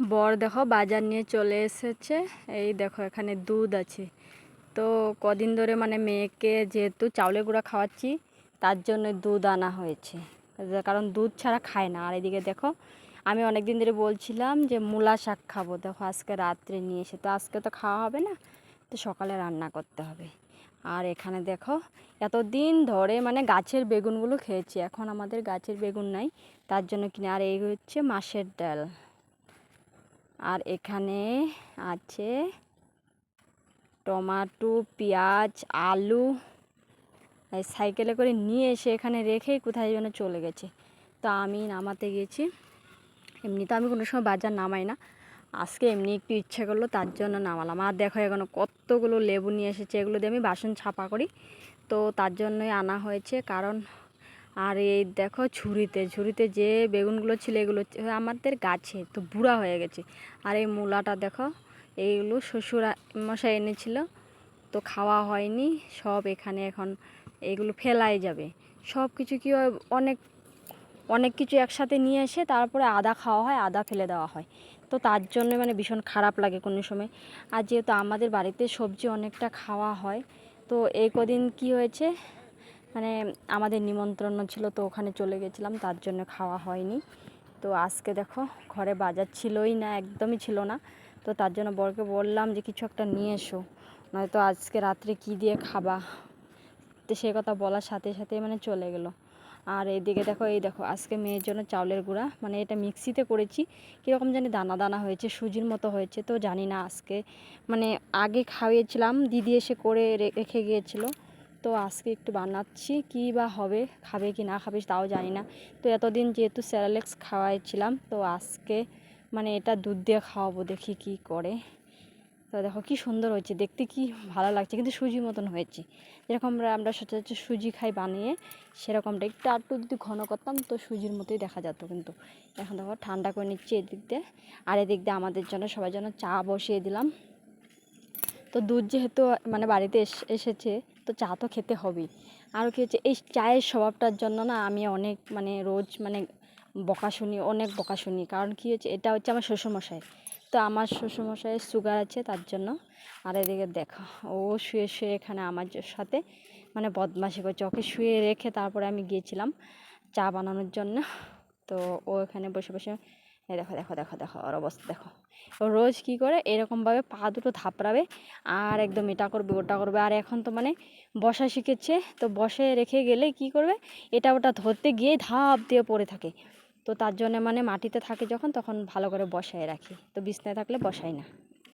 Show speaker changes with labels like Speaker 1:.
Speaker 1: বর দেখো বাজার নিয়ে চলে এসেছে। এই দেখো এখানে দুধ আছে। তো কদিন ধরে মানে মেয়েকে যেহেতু চাউলের গুঁড়া খাওয়াচ্ছি, তার জন্য দুধ আনা হয়েছে। কারণ দুধ ছাড়া খায় না। আর এদিকে দেখো, আমি অনেক দিন ধরে বলছিলাম যে মূলা শাক খাব। দেখো আজকে রাত্রে নিয়ে এসে, তো আজকে তো খাওয়া হবে না, তো সকালে রান্না করতে হবে। আর এখানে দেখো, এতদিন ধরে মানে গাছের বেগুনগুলো খেয়েছি। এখন আমাদের গাছের বেগুন নাই, তার জন্য কিনে আর এই হচ্ছে মাসের ডাল। আর এখানে আছে টমাটো, পেঁয়াজ, আলু। সাইকেলে করে নিয়ে এসে এখানে রেখেই কোথায় যেন চলে গেছে। তো আমি নামাতে গেছি। এমনি তো আমি কোনো সময় বাজার নামাই না। আজকে এমনি একটু ইচ্ছে করল, তার জন্য নামালাম। আর দেখো এখনও কতগুলো লেবু নিয়ে এসেছে। এগুলো দিয়ে আমি বাসন ছাপা করি। তো তার জন্যই আনা হয়েছে। কারণ আর এই দেখো ঝুড়িতে ঝুড়িতে যে বেগুনগুলো ছিল এগুলো আমাদের গাছে, তো বুড়া হয়ে গেছে। আর এই মূলাটা দেখো, এইগুলো শ্বশুর মশাই এনেছিল, তো খাওয়া হয়নি, সব এখানে এখন এগুলো ফেলাই যাবে। সব কিছু কি অনেক অনেক কিছু একসাথে নিয়ে এসে তারপরে আদা খাওয়া হয়, আদা ফেলে দেওয়া হয়। তো তার জন্য মানে ভীষণ খারাপ লাগে কোনো সময়। আর যেহেতু আমাদের বাড়িতে সবজি অনেকটা খাওয়া হয়, তো এই কদিন কি হয়েছে মানে আমাদের নিমন্ত্রণ ছিল তো ওখানে চলে গেছিলাম, তার জন্য খাওয়া হয়নি। তো আজকে দেখো ঘরে বাজার ছিলই না, একদমই ছিল না। তো তার জন্য বরকে বললাম যে কিছু একটা নিয়ে এসো, নয়তো আজকে রাত্রে কি দিয়ে খাবা? তো সে কথা বলার সাথে সাথে মানে চলে গেলো। আর এইদিকে দেখো, এই দেখো, আজকে মেয়ের জন্য চাউলের গুঁড়া মানে এটা মিক্সিতে করেছি, কীরকম জানি দানা দানা হয়েছে, সুজির মতো হয়েছে, তো জানি না আজকে। মানে আগে খাইয়েছিলাম, দিদি এসে করে রেখে গিয়েছিল। তো আজকে একটু বানাচ্ছি, কী বা হবে, খাবে কি না খাবে তাও জানি না। তো এতদিন যেহেতু স্যারালেক্স খাওয়াইছিলাম, তো আজকে মানে এটা দুধ দিয়ে খাওয়াবো, দেখি কি করে। তো দেখো কি সুন্দর হয়েছে, দেখতে কি ভালো লাগছে, কিন্তু সুজি মতন হয়েছে। যেরকম আমরা সচরাচর সুজি খাই বানিয়ে, সেরকমটা একটু আটটু যদি ঘন করতাম, তো সুজির মতোই দেখা যেত কিন্তু। এখন দেখো ঠান্ডা করে নিচ্ছি এদিক দিয়ে, আর এদিক দিয়ে আমাদের জন্য সবার জন্য চা বসিয়ে দিলাম। তো দুধ যেহেতু মানে বাড়িতে এসেছে, তো চা তো খেতে হবেই। আরও কী হচ্ছে, এই চায়ের স্বভাবটার জন্য না আমি অনেক মানে রোজ মানে বকা শুনি, অনেক বকা শুনি। কারণ কী হচ্ছে, এটা হচ্ছে আমার শ্বশুরমশাই। তো আমার শ্বশুরমশাইয়ের সুগার আছে তার জন্য। আর এদিকে দেখা, ও শুয়ে শুয়ে এখানে আমার সাথে মানে বদমাশি করছে। ওকে শুয়ে রেখে তারপরে আমি গিয়েছিলাম চা বানানোর জন্য। তো ও এখানে বসে বসে দেখো দেখো দেখো দেখো, ওর অবস্থা, দেখো। রোজ কি করে? এরকমভাবে পা দুটো ধাপড়াবে আর একদম এটা করবে, ওটা করবে। আর এখন তো মানে বসা শিখেছে, তো বসে রেখে গেলে কি করবে? এটা ওটা ধরতে গিয়ে ধাপ দিয়ে পড়ে থাকে। তো তার জন্য মানে মাটিতে থাকে যখন, তখন ভালো করে বসায় রাখি। তো বিছনায় থাকলে বসাই না।